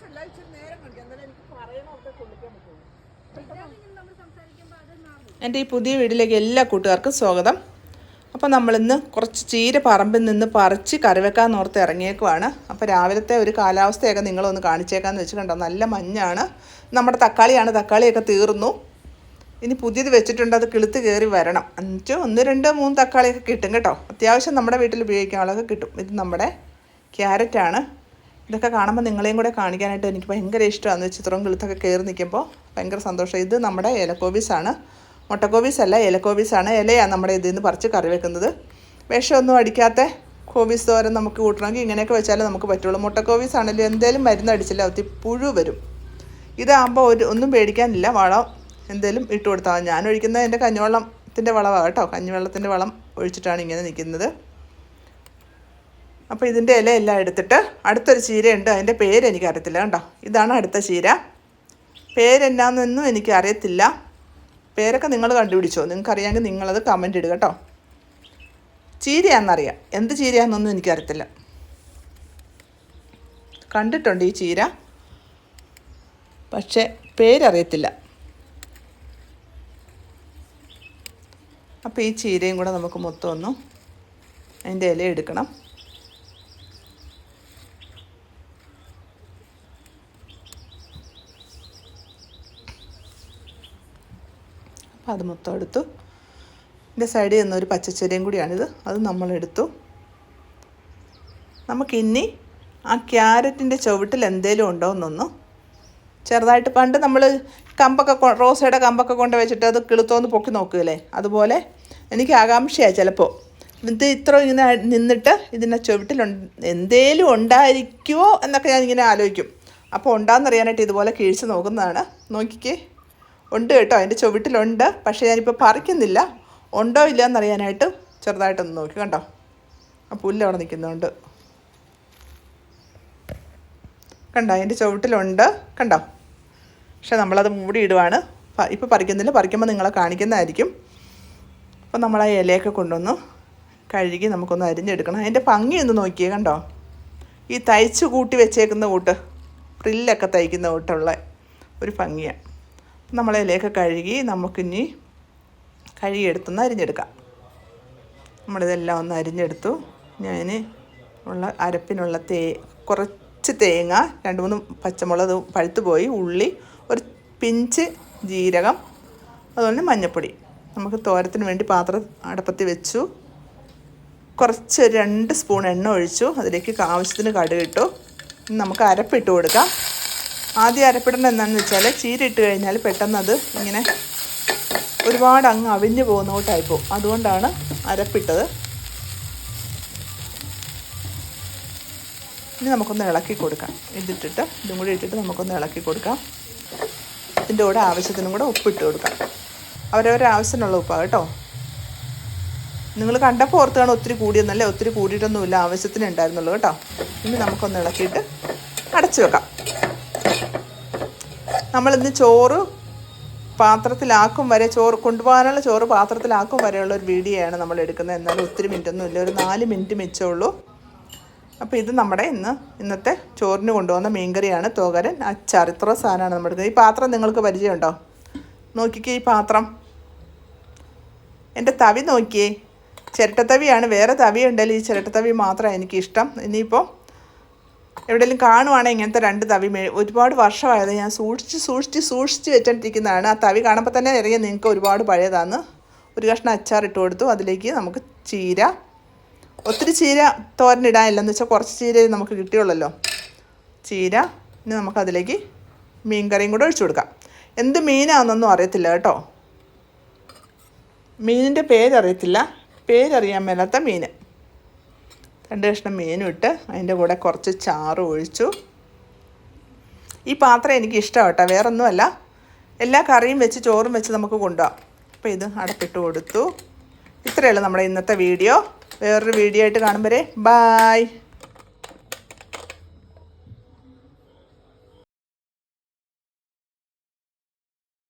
ചെല്ലാൻ ഇച്ചിരി നേരം കാണിക്കാം എന്നാലും എനിക്ക് പറയണമൊക്കെ കൊള്ളിക്കാൻ പറ്റുള്ളൂ. എന്റെ ഈ പുതിയ വീട്ടിലേക്ക് എല്ലാ കൂട്ടുകാർക്കും സ്വാഗതം. അപ്പോൾ നമ്മളിന്ന് കുറച്ച് ചീര പറമ്പിൽ നിന്ന് പറിച്ച് കറിവെക്കാൻ ഓർത്ത് ഇറങ്ങിയേക്കുവാണ്. അപ്പോൾ രാവിലത്തെ ഒരു കാലാവസ്ഥയൊക്കെ നിങ്ങളൊന്ന് കാണിച്ചേക്കാന്ന് വെച്ച് കണ്ടോ നല്ല മഞ്ഞാണ്. നമ്മുടെ തക്കാളിയാണ് തക്കാളിയൊക്കെ തീർന്നു. ഇനി പുതിയത് വെച്ചിട്ടുണ്ട് അത് കിളുത്ത് കയറി വരണം. അഞ്ചോ ഒന്ന് രണ്ട് മൂന്ന് തക്കാളിയൊക്കെ കിട്ടും കേട്ടോ. അത്യാവശ്യം നമ്മുടെ വീട്ടിൽ ഉപയോഗിക്കാനുള്ളതൊക്കെ കിട്ടും. ഇത് നമ്മുടെ ക്യാരറ്റാണ്. ഇതൊക്കെ കാണുമ്പോൾ നിങ്ങളെയും കൂടെ കാണിക്കാനായിട്ട് എനിക്ക് ഭയങ്കര ഇഷ്ടമാണ്. ചിത്രവും കിളുത്തൊക്കെ കയറി നിൽക്കുമ്പോൾ ഭയങ്കര സന്തോഷം. ഇത് നമ്മുടെ ഇലക്കോബീസാണ് മുട്ടക്കോബീസ് അല്ല ഇലക്കോബീസാണ് ഇലയാണ് നമ്മുടെ ഇതിൽ നിന്ന് പറിച്ച് കറി വെക്കുന്നത്. വിഷമൊന്നും അടിക്കാത്ത കോബീസ് തോരൻ നമുക്ക് കൂട്ടണമെങ്കിൽ ഇങ്ങനെയൊക്കെ വെച്ചാലേ നമുക്ക് പറ്റുള്ളൂ. മുട്ടക്കോബീസ് ആണെങ്കിലും എന്തേലും മരുന്ന് അടിച്ചില്ല പുഴു വരും. ഇതാകുമ്പോൾ ഒരു ഒന്നും പേടിക്കാനില്ല. വളം എന്തേലും ഇട്ട് കൊടുത്താൽ ഞാൻ ഒഴിക്കുന്നത് എന്റെ കഞ്ഞിവെള്ളത്തിന്റെ വളമാണ് കേട്ടോ. കഞ്ഞിവെള്ളത്തിന്റെ വളം ഒഴിച്ചിട്ടാണ് ഇങ്ങനെ നിൽക്കുന്നത്. അപ്പോൾ ഇതിന്റെ ഇല എല്ലാം എടുത്തിട്ട് അടുത്തൊരു ചീരയുണ്ട്. അതിന്റെ പേര് എനിക്ക് അറിയത്തില്ല കണ്ടോ? ഇതാണ് അടുത്ത ചീര. പേരെന്നാന്നൊന്നും എനിക്കറിയത്തില്ല പേരൊക്കെ നിങ്ങൾ കണ്ടുപിടിച്ചോ? നിങ്ങൾക്കറിയാമെങ്കിൽ നിങ്ങളത് കമന്റ് ഇടുക കേട്ടോ. ചീരയാണെന്നറിയാം. എന്ത് ചീരയാണെന്നൊന്നും എനിക്കറിയത്തില്ല. കണ്ടിട്ടുണ്ട് ഈ ചീര. പക്ഷേ പേരറിയത്തില്ല. അപ്പോൾ ഈ ചീരയും കൂടെ നമുക്ക് മൊത്തം ഒന്ന് അതിന്റെ ഇല എടുക്കണം. അപ്പോൾ അത് മൊത്തം എടുത്തു. ഇതിന്റെ സൈഡിൽ നിന്ന് ഒരു പച്ചച്ചെടിയും കൂടിയാണിത്. അത് നമ്മളെടുത്തു നമുക്കിനി ആ ക്യാരറ്റിന്റെ ചുവട്ടിൽ എന്തേലും ഉണ്ടോ എന്നൊന്ന് ചെറുതായിട്ട് പണ്ട് നമ്മൾ കമ്പൊക്കെ റോസയുടെ കമ്പൊക്കെ കൊണ്ട് വെച്ചിട്ട് അത് കിളുത്തോന്ന് പൊക്കി നോക്കുകയല്ലേ? അതുപോലെ എനിക്ക് ആകാംക്ഷയാണ് ചിലപ്പോൾ ഇത് ഇത്ര ഇങ്ങനെ നിന്നിട്ട് ഇതിന്റെ ചുവട്ടിൽ എന്തേലും ഉണ്ടായിരിക്കുമോ എന്നൊക്കെ ഞാൻ ഇങ്ങനെ ആലോചിക്കും. അപ്പോൾ ഉണ്ടാകുന്നറിയാനായിട്ട് ഇതുപോലെ കിഴിച്ച് നോക്കുന്നതാണ്. നോക്കിക്കേ. ഉണ്ട് കേട്ടോ അതിന്റെ ചുവട്ടിലുണ്ട്. പക്ഷേ ഞാനിപ്പോൾ പറിക്കുന്നില്ല. ഉണ്ടോ ഇല്ല എന്നറിയാനായിട്ട് ചെറുതായിട്ടൊന്ന് നോക്കി കണ്ടോ? ആ പുല്ല് അവിടെ നിൽക്കുന്നുണ്ട്. കണ്ടോ അതിന്റെ ചുവട്ടിലുണ്ട്. കണ്ടോ? പക്ഷെ നമ്മളത് മൂടിയിടുവാണ്. ഇപ്പോൾ പറിക്കുന്നില്ല. പറിക്കുമ്പോൾ നിങ്ങളെ കാണിക്കുന്നതായിരിക്കും. അപ്പോൾ നമ്മൾ ആ ഇലയൊക്കെ കൊണ്ടുവന്ന് കഴുകി നമുക്കൊന്ന് അരിഞ്ഞെടുക്കണം. അതിന്റെ ഭംഗി ഒന്ന് നോക്കിയേ കണ്ടോ? ഈ തയ്ച്ച് കൂട്ടി വെച്ചേക്കുന്ന കൂട്ട് ഫ്രില്ലൊക്കെ തയ്ക്കുന്ന കൂട്ടുള്ള ഒരു ഭംഗിയാണ്. നമ്മൾ ഇലയൊക്കെ കഴുകി നമുക്കിനി കഴുകിയെടുത്തൊന്ന് അരിഞ്ഞെടുക്കാം. നമ്മളിതെല്ലാം ഒന്ന് അരിഞ്ഞെടുത്തു. ഞാൻ ഉള്ള അരപ്പിനുള്ള തേ കുറച്ച് തേങ്ങ രണ്ട് മൂന്ന് പച്ചമുളക് പഴുത്ത് പോയി ഉള്ളി ഒരു പിഞ്ച് ജീരകം അതുപോലെ മഞ്ഞൾപ്പൊടി നമുക്ക് തോരത്തിന് വേണ്ടി പാത്രം അടപ്പത്തി വെച്ചു. കുറച്ച് രണ്ട് സ്പൂൺ എണ്ണ ഒഴിച്ചു. അതിലേക്ക് ആവശ്യത്തിന് കടുകിട്ടു നമുക്ക് അരപ്പിട്ട് കൊടുക്കാം. ആദ്യം അരപ്പിടേണ്ടത് എന്താണെന്ന് വെച്ചാൽ ചീര ഇട്ട് കഴിഞ്ഞാൽ പെട്ടെന്ന് അത് ഇങ്ങനെ ഒരുപാട് അങ്ങ് അവിഞ്ഞു പോകുന്ന കൂട്ടായി പോകും. അതുകൊണ്ടാണ് അരപ്പിട്ടത്. ഇനി നമുക്കൊന്ന് ഇളക്കി കൊടുക്കാം. ഇതിട്ടിട്ട് ഇതും കൂടി ഇട്ടിട്ട് നമുക്കൊന്ന് ഇളക്കി കൊടുക്കാം. ഇതിന്റെ കൂടെ ആവശ്യത്തിനും കൂടെ ഉപ്പിട്ട് കൊടുക്കാം. അവരവരുടെ ആവശ്യത്തിനുള്ള ഉപ്പാണ് കേട്ടോ. നിങ്ങൾ കണ്ടപ്പോൾ ഓർത്താണ് ഒത്തിരി കൂടിയെന്നല്ലേ? ഒത്തിരി കൂടിയിട്ടൊന്നുമില്ല. ആവശ്യത്തിന് ഉണ്ടായിരുന്നുള്ളൂ കേട്ടോ. ഇനി നമുക്കൊന്ന് ഇളക്കിയിട്ട് അടച്ചു വെക്കാം. നമ്മളിന്ന് ചോറ് പാത്രത്തിലാക്കും വരെ ചോറ് കൊണ്ടുപോകാനുള്ള ചോറ് പാത്രത്തിലാക്കും വരെയുള്ള ഒരു വീഡിയോയാണ് നമ്മൾ എടുക്കുന്നത്. എന്നാലും ഒത്തിരി മിനിറ്റ് ഒന്നും ഇല്ല. ഒരു നാല് മിനിറ്റ് മിച്ചമുള്ളൂ അപ്പോൾ ഇത് നമ്മുടെ ഇന്ന് ഇന്നത്തെ ചോറിന് കൊണ്ടുപോകുന്ന മീൻകറിയാണ്. തോകരൻ അച്ചാർ. ഇത്ര സാധനമാണ് എടുക്കുന്നത് ഈ പാത്രം നിങ്ങൾക്ക് പരിചയമുണ്ടോ? നോക്കിക്കേ ഈ പാത്രം. എന്റെ തവി നോക്കിയേ. ചിരട്ടത്തവിയാണ്. വേറെ തവി ഉണ്ടെങ്കിൽ ഈ ചിരട്ടത്തവി മാത്രമാണ് എനിക്കിഷ്ടം. ഇനിയിപ്പോൾ എവിടെയെങ്കിലും കാണുവാണെങ്കിൽ ഇങ്ങനത്തെ രണ്ട് തവി ഒരുപാട് വർഷമായത് ഞാൻ സൂക്ഷിച്ച് സൂക്ഷിച്ച് സൂക്ഷിച്ച് വെച്ചിട്ടിരിക്കുന്നതാണ് ആ തവി കാണുമ്പോൾ തന്നെ അറിയാം നിങ്ങൾക്ക് ഒരുപാട് പഴയതാണ്. ഒരു കഷ്ണം അച്ചാർ ഇട്ട് കൊടുത്തു. അതിലേക്ക് നമുക്ക് ചീര. ഒത്തിരി ചീര തോരനിടാനില്ല എന്ന് വെച്ചാൽ കുറച്ച് ചീര നമുക്ക് കിട്ടിയുള്ളല്ലോ. ചീര. ഇനി നമുക്കതിലേക്ക് മീൻ കറിയും കൂടെ ഒഴിച്ചു കൊടുക്കാം. എന്ത് മീനാണെന്നൊന്നും അറിയത്തില്ല കേട്ടോ. മീനിന്റെ പേരറിയത്തില്ല. പേരറിയാൻ മേലാത്ത മീൻ. രണ്ട് കഷ്ണം മീനും ഇട്ട് അതിന്റെ കൂടെ കുറച്ച് ചാറ് ഒഴിച്ചു. ഈ പാത്രം എനിക്ക് ഇഷ്ടമാണ് കേട്ടോ വേറൊന്നുമല്ല. എല്ലാ കറിയും വെച്ച് ചോറും വെച്ച് നമുക്ക് കൊണ്ടുപോകാം അപ്പോൾ ഇത് അടപ്പിട്ട് കൊടുത്തു. ഇത്രയേ ഉള്ളൂ നമ്മുടെ ഇന്നത്തെ വീഡിയോ. വേറൊരു വീഡിയോ ആയിട്ട് കാണുമ്പോൾ ബായ്